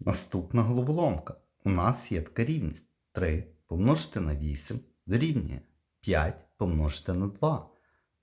Наступна головоломка. У нас є така рівність 3 помножити на 8 дорівнює 5 помножити на 2.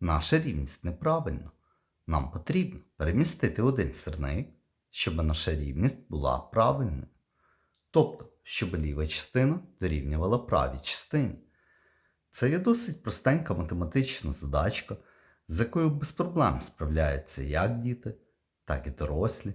Наша рівність неправильна. Нам потрібно перемістити один сірник, щоб наша рівність була правильною. Тобто, щоб ліва частина дорівнювала правій частині. Це є досить простенька математична задачка, з якою без проблем справляються як діти, так і дорослі.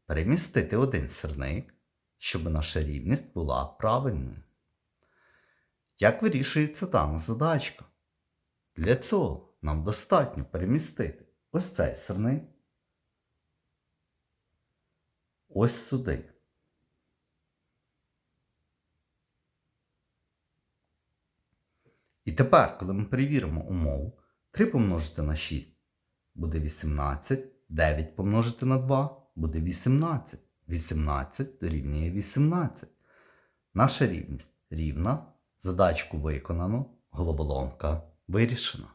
перемістити один сірник, щоб наша рівність була правильною. Як вирішується дана задачка? Для цього нам достатньо перемістити ось цей сирник ось сюди. І тепер, коли ми перевіримо умову, 3 помножити на 6 буде 18, 9 помножити на 2 буде 18. 18 дорівнює 18. Наша рівність рівна. Задачку виконано, головоломка вирішена.